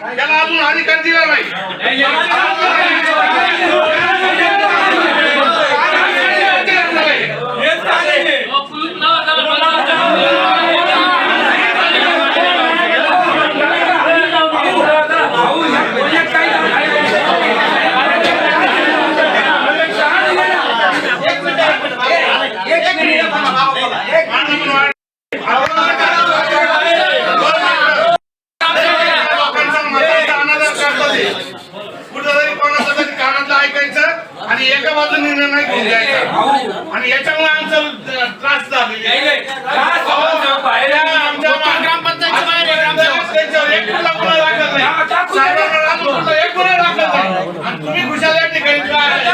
त्याच्यावरून त्याच्या त्याला अजून अधिकार दिला नाही हेच चालेल. लोकांचा मतांचा अनादर करतात हे. कुठंतरी कोणाचं तरी कानातलं ऐकायचं आणि एका बाजूने निर्णय घेऊन जायचा आणि याच्यामुळे आमचं अं, त्रास झालेली आहे. या आमच्या त्यांच्यावर एक कुठला गुन्हा दाखल नाही. साहेबांना अजून कुठला एक गुन्हा दाखल नाही. आणि तुम्ही खुशाल या ठिकाणी काय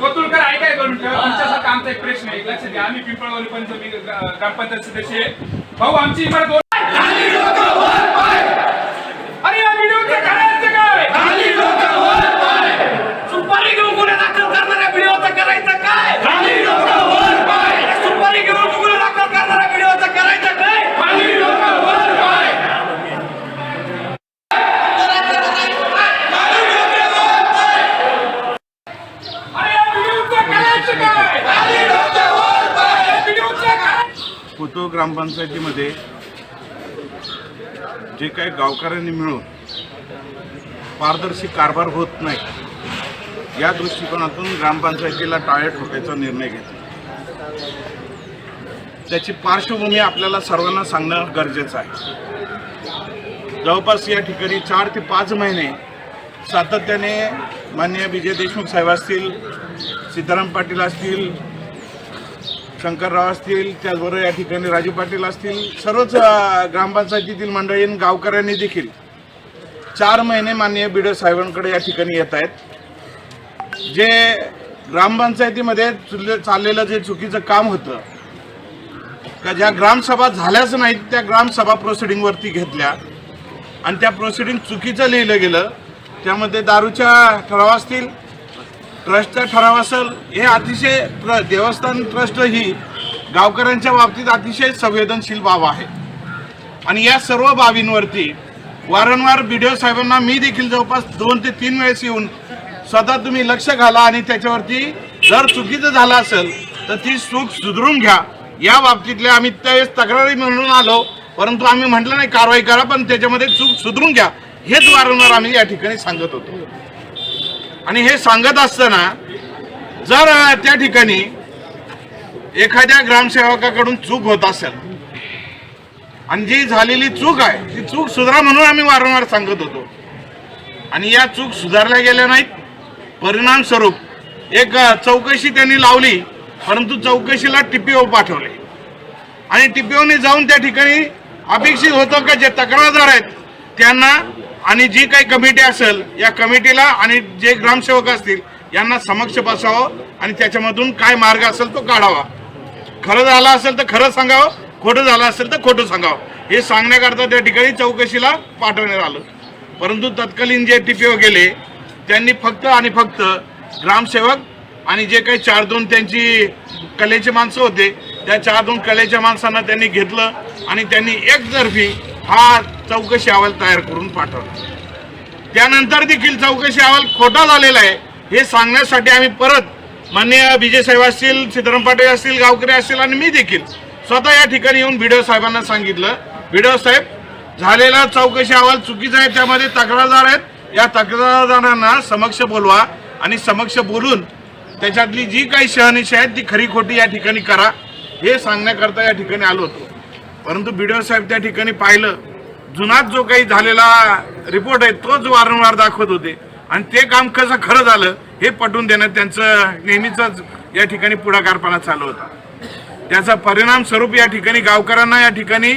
कोतुलकर मिनिटं आमचा एक प्रश्न आहे लक्ष द्या आम्ही पिंपळगावली पंचमी ग्रा- ग्रामपंचायत सदस्य आहे. भाऊ आमची इमारत दोन- अरे या व्हिडिओचं करायचं काय सुपारी घेऊन गुन्हे दाखल करणाऱ्या व्हिडिओचं करायचं काय सुपारी घेऊन गुन्हे दाखल करणाऱ्या व्हिडिओचं करायचं काय अरे या व्हिडिओचं करायचं काय या व्हिडिओचं काय कोतो ग्रामपंचायतीमध्ये जे काही गावकऱ्यांनी मिळून पारदर्शी कारभार होत नाही या दृष्टिकोनातून ग्रामपंचायतीला टाळे ठोकायचा निर्णय घेतला. त्याची पार्श्वभूमी आपल्याला सर्वांना सांगणं गरजेचं आहे. जवळपास या ठिकाणी चार ते पाच महिने सातत्याने माननीय विजय देशमुख साहेब असतील सीताराम पाटील असतील शंकरराव असतील त्याचबरोबर या ठिकाणी राजू पाटील असतील सर्वच ग्रामपंचायतीतील मंडळी गावकऱ्यांनी देखील चार महिने माननीय बी साहेबांकडे या ठिकाणी येत आहेत. जे ग्रामपंचायतीमध्ये चाललेलं जे चुकीचं काम होतं का ज्या ग्रामसभा झाल्याच नाहीत त्या ग्रामसभा प्रोसिडिंगवरती घेतल्या. आणि त्या प्रोसिडिंग चुकीचं लिहिलं गेलं त्यामध्ये दारूच्या ठराव असतील ट्रस्टचा ठराव असेल हे अतिशय ट्र देवस्थान ट्रस्ट ही गावकऱ्यांच्या बाबतीत अतिशय संवेदनशील बाब आहे. आणि या सर्व बाबींवरती वारंवार बी डी ओ साहेबांना मी देखील जवळपास दोन ते तीन वेळेस येऊन स्वतः तुम्ही लक्ष घाला आणि त्याच्यावरती जर चुकीचं झालं असेल तर ती चूक सुधरून घ्या. या बाबतीतल्या आम्ही त्यावेळेस तक्रारी म्हणून आलो परंतु आम्ही म्हटलं नाही कारवाई करा पण त्याच्यामध्ये चूक सुधरून घ्या. हेच वारंवार आम्ही या ठिकाणी सांगत होतो. आणि हे सांगत असताना जर त्या ठिकाणी एखाद्या ग्रामसेवकाकडून चूक होत असेल आणि जी झालेली चूक आहे ती चूक सुधारा म्हणून आम्ही वारंवार सांगत होतो. आणि या चूक सुधारल्या गेल्या नाहीत. परिणामस्वरूप एक चौकशी त्यांनी लावली परंतु चौकशीला टीपीओ पाठवले. आणि टीपीओने जाऊन त्या ठिकाणी अपेक्षित होतं का जे तक्रारदार आहेत त्यांना आणि जी काही कमिटी असेल या कमिटीला आणि जे ग्रामसेवक असतील यांना समक्ष बसावं आणि त्याच्यामधून काय मार्ग असेल तो काढावा. खरं झालं असेल तर खरं सांगावं खोटं झालं असेल तर खोटं सांगावं. हे सांगण्याकरता त्या ठिकाणी चौकशीला पाठवण्यात आलं. परंतु तत्कालीन जे टीपीओ गेले त्यांनी फक्त आणि फक्त ग्रामसेवक आणि जे काही चार दोन त्यांची कलेचे माणसं होते त्या चार दोन कलेच्या माणसांना त्यांनी घेतलं आणि त्यांनी एकतर्फी हा चौकशी अहवाल तयार करून पाठवला. त्यानंतर देखील चौकशी अहवाल खोटा झालेला आहे. हे सांगण्यासाठी आम्ही परत माननीय विजय साहेब असतील सीताराम पाटील असतील गावकरी असतील आणि मी देखील स्वतः या ठिकाणी येऊन बीडीओ साहेबांना सांगितलं. बीडीओ साहेब झालेला चौकशी अहवाल चुकीचा आहे त्यामध्ये तक्रारदार आहेत. या तक्रारदारांना समक्ष बोलवा आणि समक्ष बोलून त्याच्यातली जी काही शहानिशा आहेत ती खरी खोटी या ठिकाणी करा. हे सांगण्याकरता या ठिकाणी आलो होतो. परंतु बी साहेब त्या ठिकाणी पाहिलं. जुनात जो काही झालेला रिपोर्ट आहे तोच वारंवार दाखवत होते. आणि ते काम कसं खरं झालं हे पटवून देणं त्यांचं नेहमीच या ठिकाणी पुढाकारपणा चालू होता. त्याचा परिणाम स्वरूप या ठिकाणी गावकऱ्यांना या ठिकाणी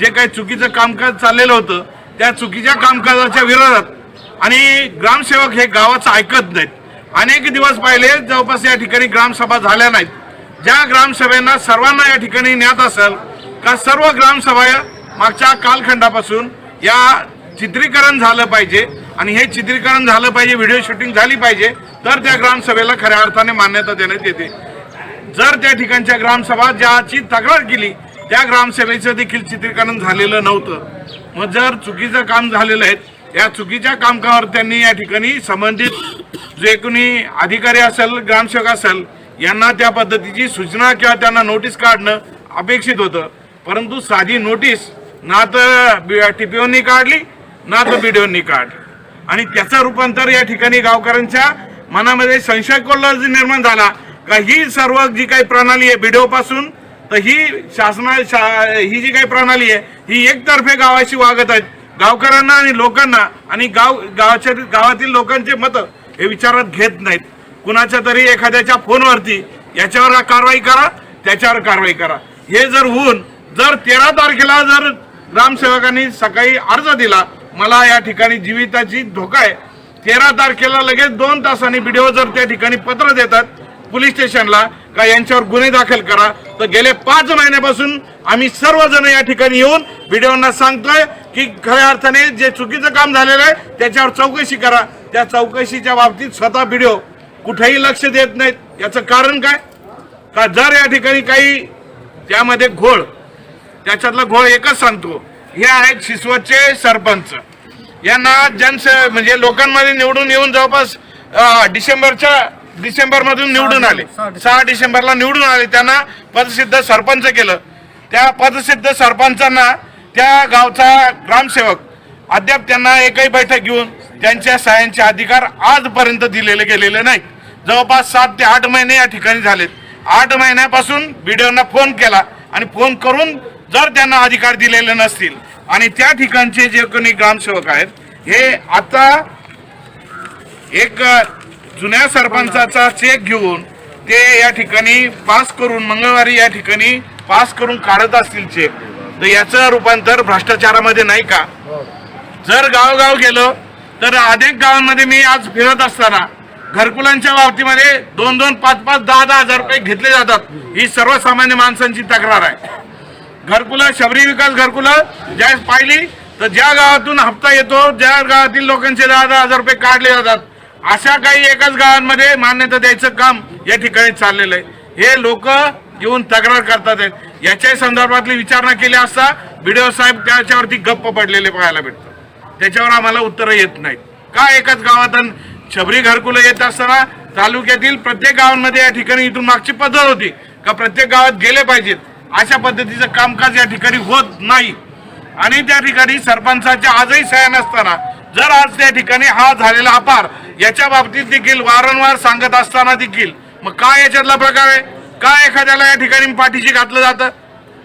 जे काही चुकीचं कामकाज चाललेलं होतं त्या चुकीच्या कामकाजाच्या विरोधात आणि ग्रामसेवक हे गावाचं ऐकत नाहीत. अनेक दिवस पाहिले जवळपास या ठिकाणी ग्रामसभा झाल्या नाहीत. ज्या ग्रामसभेना सर्वांना या ठिकाणी ज्ञात असेल का सर्व ग्रामसभा मागच्या कालखंडापासून या चित्रीकरण झालं पाहिजे आणि हे चित्रीकरण झालं पाहिजे व्हिडिओ शूटिंग झाली पाहिजे तर त्या ग्रामसभेला खऱ्या अर्थाने मान्यता देण्यात येते. जर त्या ठिकाणच्या ग्रामसभा ज्याची तक्रार केली त्या ग्रामसभेचं देखील चित्रीकरण झालेलं नव्हतं. मग जर चुकीचं काम झालेलं आहे या चुकीच्या कामकावर त्यांनी या ठिकाणी संबंधित जे कोणी अधिकारी असेल ग्रामसेवक असेल यांना त्या पद्धतीची सूचना किंवा त्यांना नोटीस काढणं अपेक्षित होतं. परंतु साधी नोटीस ना तर टीपीओनी काढली ना तर बीडीओनी काढली. आणि त्याचं रूपांतर या ठिकाणी गावकऱ्यांच्या मनामध्ये संशय कोल्हा निर्माण झाला. का ही सर्व जी काही प्रणाली आहे बीडीओ पासून तर ही शासना शा- ही जी काही प्रणाली आहे ही एकतर्फे गावाशी वागत आहेत. गावकऱ्यांना आणि लोकांना आणि गाव गावाच्या गावातील लोकांचे मतं हे विचारात घेत नाहीत. कुणाच्या तरी एखाद्याच्या फोनवरती याच्यावर कारवाई करा त्याच्यावर कारवाई करा. हे जर होऊन जर तेरा तारखेला जर ग्रामसेवकांनी सकाळी अर्ज दिला. मला या ठिकाणी जीविताची धोका आहे. तेरा तारखेला लगेच दोन तासांनी बीडीओ जर त्या ठिकाणी पत्र देतात पोलीस स्टेशनला का यांच्यावर गुन्हे दाखल करा तर गेले पाच महिन्यापासून आम्ही सर्वजण या ठिकाणी येऊन व्हिडिओना सांगतोय की खऱ्या अर्थाने जे चुकीचं काम झालेलं आहे त्याच्यावर चौकशी करा. त्या चौकशीच्या बाबतीत स्वतः व्हिडिओ कुठेही लक्ष देत नाहीत. याचं कारण काय? का जर या ठिकाणी काही त्यामध्ये घोळ त्याच्यातला घोळ एकच सांगतो. हे आहेत शिसवतचे सरपंच. यांना जनस म्हणजे लोकांमध्ये निवडून येऊन जवळपास डिसेंबरच्या डिसेंबर मधून निवडून आले. सहा डिसेंबरला निवडून आले. त्यांना पदसिद्ध सरपंच केलं. त्या पदसिद्ध सरपंचांना त्या गावचा ग्रामसेवक अद्याप त्यांना एकही बैठक घेऊन त्यांच्या सहाय्यांचे अधिकार आजपर्यंत दिलेले गेलेले नाहीत. जवळपास सात ते आठ महिने या ठिकाणी झालेत. आठ महिन्यापासून बीडीओना फोन केला आणि फोन करून जर त्यांना अधिकार दिलेले नसतील आणि त्या ठिकाणचे जे कोणी ग्रामसेवक आहेत हे आता एक जुन्या सरपंचाचा चेक घेऊन ते या ठिकाणी पास करून मंगळवारी या ठिकाणी पास करून काढत असतील चेक. तर याचं रूपांतर भ्रष्टाचारामध्ये नाही का? जर गावगाव गेलो तर अनेक गावांमध्ये मी आज फिरत असताना घरकुलांच्या बाबतीमध्ये दोन दोन पाच पाच दहा दहा हजार रुपये घेतले जातात. ही सर्वसामान्य माणसांची तक्रार आहे. घरकुलं शबरी विकास घरकुलं ज्या पाहिली तर ज्या गावातून हप्ता येतो ज्या गावातील लोकांचे दहा दहा हजार रुपये काढले जातात. अशा काही एकाच गावांमध्ये मान्यता द्यायचं काम या ठिकाणी चाललेलं आहे. हे लोक येऊन तक्रार करतात. आहेत याच्या संदर्भातली विचारणा केली असता बीडीओ साहेब त्याच्यावरती गप्प पडलेले पाहायला भेटतात. त्याच्यावर आम्हाला उत्तरं येत नाहीत. का एकाच गावातून शबरी घरकुलं येत असताना तालुक्यातील प्रत्येक गावांमध्ये या ठिकाणी इथून मागची पद्धत होती. का प्रत्येक गावात गेले पाहिजेत? अशा पद्धतीचं कामकाज या ठिकाणी होत नाही. आणि त्या ठिकाणी सरपंचाच्या आजही सह्या नसताना जर आज त्या ठिकाणी हा झालेला अपार याच्या बाबतीत देखील वारंवार सांगत असताना देखील मग काय याच्यातला प्रकार आहे? का एखाद्याला या ठिकाणी पाठीशी घातलं जातं?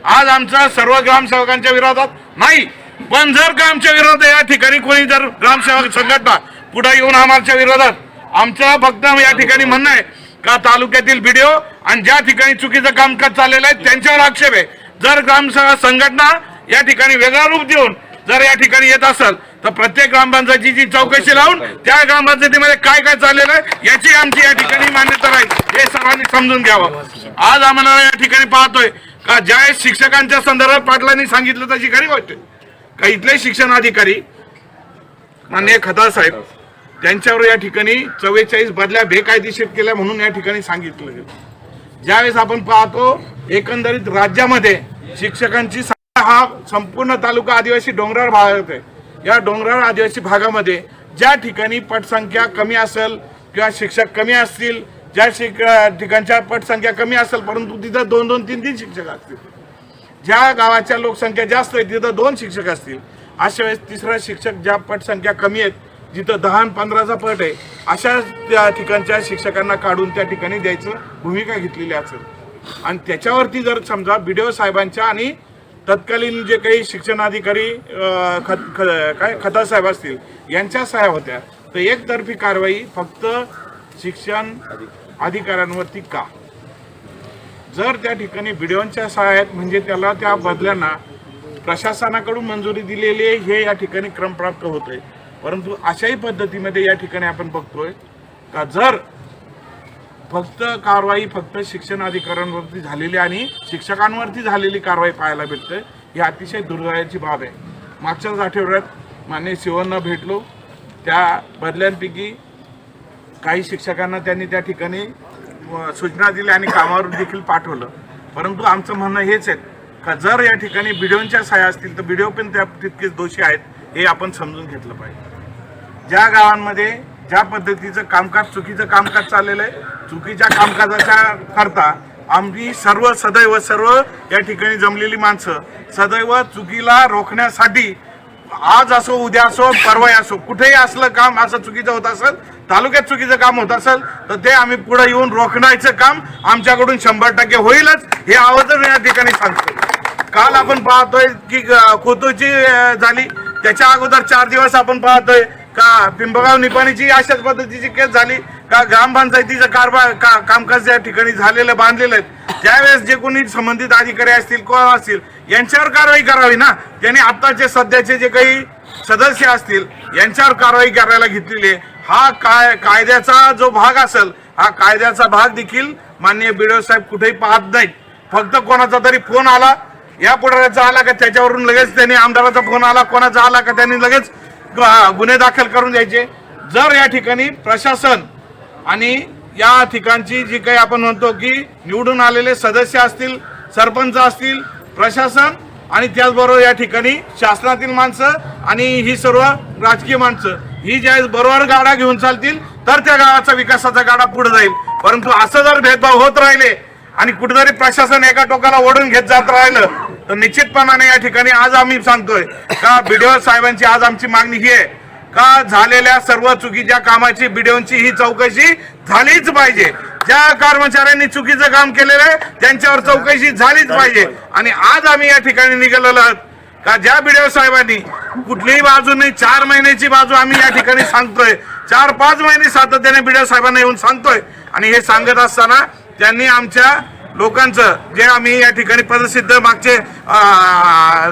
आज आमचा सर्व ग्रामसेवकांच्या विरोधात नाही. पण जर का आमच्या विरोधात या ठिकाणी कोणी जर ग्रामसेवक संघटना पुढे येऊन आमच्या विरोधात आमचं फक्त या ठिकाणी म्हणणं आहे का तालुक्यातील व्हिडिओ आणि ज्या ठिकाणी चुकीचं कामकाज चाललेलं आहे त्यांच्यावर आक्षेप आहे. जर ग्रामसभा संघटना या ठिकाणी वेगळा रूप देऊन जर या ठिकाणी येत असेल तर प्रत्येक ग्रामपंचायतीची चौकशी लावून त्या ग्रामपंचायतीमध्ये काय काय चाललेलं आहे याची आमची या ठिकाणी मान्यता राहील. हे सर्वांनी समजून घ्यावं. आज आम्हाला या ठिकाणी पाहतोय का ज्या शिक्षकांच्या संदर्भात पाटलांनी सांगितलं तशी खरी गोष्ट का इथले शिक्षण अधिकारी माननीय खताळ साहेब त्यांच्यावर या ठिकाणी चव्वेचाळीस बदल्या बेकायदेशीर केल्या म्हणून या ठिकाणी सांगितलं गेलं. ज्यावेळेस आपण पाहतो एकंदरीत राज्यामध्ये शिक्षकांची हा संपूर्ण तालुका आदिवासी डोंगराळ भागात आहे. या डोंगराळ आदिवासी भागामध्ये ज्या ठिकाणी पटसंख्या कमी असेल किंवा शिक्षक कमी असतील ज्या शिक ठिकाणच्या पटसंख्या कमी असेल परंतु तिथं दोन दोन तीन तीन शिक्षक असतील. ज्या गावाच्या लोकसंख्या जास्त आहे तिथं दोन शिक्षक असतील. अशा वेळेस तिसरा शिक्षक ज्या पटसंख्या कमी आहेत जिथं दहा पंधराचा पट आहे अशा त्या ठिकाणच्या शिक्षकांना काढून त्या ठिकाणी द्यायचं भूमिका घेतलेली असेल आणि त्याच्यावरती जर समजा बी डी ओ साहेबांच्या आणि तत्कालीन जे काही शिक्षणाधिकारी खत ख- काय खता साहेब असतील यांच्या सह्या होत्या तर एकतर्फी कारवाई फक्त शिक्षण अधिकाऱ्यांवरती का? जर त्या ठिकाणी व्हिडिओच्या सहाय्यात म्हणजे त्याला त्या बदल्यांना प्रशासनाकडून मंजुरी दिलेली आहे हे या ठिकाणी क्रमप्राप्त होत आहे परंतु अशाही पद्धतीमध्ये या ठिकाणी आपण बघतोय का जर फक्त कारवाई फक्त शिक्षण अधिकाऱ्यांवरती झालेली आणि शिक्षकांवरती झालेली कारवाई पाहायला भेटते ही अतिशय दुर्दैवाची बाब आहे. मागच्याच आठवड्यात मान्य शिवांना भेटलो. त्या बदल्यांपैकी काही शिक्षकांना त्यांनी त्या ठिकाणी सूचना दिल्या आणि कामावर देखील पाठवलं. परंतु आमचं म्हणणं हेच आहे का जर या ठिकाणी बिडिओंच्या सहाय्या असतील तर बिडिओ पण त्या तितकेच दोषी आहेत हे आपण समजून घेतलं पाहिजे. ज्या गावांमध्ये ज्या पद्धतीचं कामकाज चुकीचं कामकाज चाललेलं आहे चुकीच्या कामकाजाच्या करता आम्ही सर्व सदैव सर्व या ठिकाणी जमलेली माणसं सदैव चुकीला रोखण्यासाठी आज असो उद्या असो परवाही असो कुठेही असलं काम असं चुकीचं होत असेल तालुक्यात चुकीचं काम होत असेल तर ते आम्ही पुढे येऊन रोखण्याचं काम आमच्याकडून शंभर टक्के होईलच हे आवाजच या ठिकाणी सांगतो. काल आपण पाहतोय की ग- झाली त्याच्या अगोदर चार दिवस आपण पाहतोय का पिंपगाव निपाणीची अशाच पद्धतीची केस झाली? का ग्रामपंचायतीचं कारभार का कामकाज या ठिकाणी झालेलं बांधलेलं आहे त्यावेळेस जे कोणी संबंधित अधिकारी असतील कोण असतील यांच्यावर कारवाई करावी ना? त्यांनी आत्ताचे सध्याचे जे काही सदस्य असतील यांच्यावर कारवाई करायला घेतलेली आहे. हा काय कायद्याचा जो भाग असेल हा कायद्याचा भाग देखील माननीय बिडो साहेब कुठेही पाहत नाहीत. फक्त कोणाचा तरी फोन आला या पुढाऱ्याचा आला का त्याच्यावरून लगेच त्यांनी आमदाराचा फोन आला कोणाचा आला का त्यांनी लगेच गुन्हे दाखल करून द्यायचे. जर या ठिकाणी प्रशासन आणि या ठिकाणची जी काही आपण म्हणतो की निवडून आलेले सदस्य असतील सरपंच असतील प्रशासन आणि त्याचबरोबर या ठिकाणी शासनातील माणसं आणि ही सर्व राजकीय माणसं ही ज्या बरोबर गाडा घेऊन चालतील तर त्या गावाचा विकासाचा गाडा पुढे जाईल. परंतु असं जर भेदभाव होत राहिले आणि कुठेतरी प्रशासन एका टोकाला ओढून घेत जात राहिलं तर निश्चितपणाने या ठिकाणी आज आम्ही सांगतोय का बीडीओ साहेबांची आज आमची मागणी ही आहे का झालेल्या सर्व चुकीच्या कामाची बीडीओची ही चौकशी झालीच पाहिजे. ज्या कर्मचाऱ्यांनी चुकीचं काम केलेलं आहे त्यांच्यावर चौकशी झालीच पाहिजे. आणि आज आम्ही या ठिकाणी निघालेलो आहोत का ज्या बीडीओ साहेबांनी कुठलीही बाजू नाही चार महिन्याची बाजू आम्ही या ठिकाणी सांगतोय. चार पाच महिने सातत्याने बीडीओ साहेबांना येऊन सांगतोय. आणि हे सांगत असताना त्यांनी आमच्या लोकांचं जे आम्ही या ठिकाणी पदसिद्ध मागचे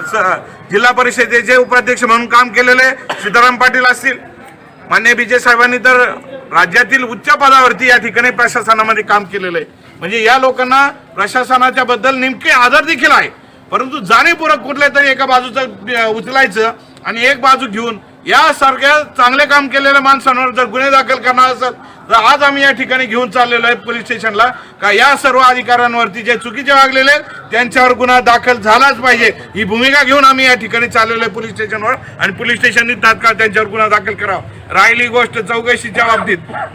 स- जिल्हा परिषदेचे उपाध्यक्ष म्हणून काम केलेले सीताराम पाटील असतील मान्य विजय साहेबांनी तर राज्यातील उच्च पदावरती या ठिकाणी प्रशासनामध्ये काम केलेलं. आहे म्हणजे या लोकांना प्रशासनाच्या बद्दल नेमके आदर देखील आहे. परंतु जाणीवपूर्वक कुठल्या तरी एका बाजूचं उचलायचं आणि एक बाजू घेऊन यासारख्या चांगले काम केलेल्या माणसांवर जर गुन्हे दाखल करणार असेल तर आज आम्ही या ठिकाणी घेऊन चाललेलो आहे पोलीस स्टेशनला. का या सर्व अधिकाऱ्यांवरती जे चुकीचे वागलेले आहेत, त्यांच्यावर गुन्हा दाखल झालाच पाहिजे. ही भूमिका घेऊन आम्ही या ठिकाणी चाललेलो आहे पोलीस स्टेशनवर. आणि पोलीस स्टेशननी तात्काळ त्यांच्यावर गुन्हा दाखल करावा. राहिली गोष्ट चौकशीच्या बाबतीत.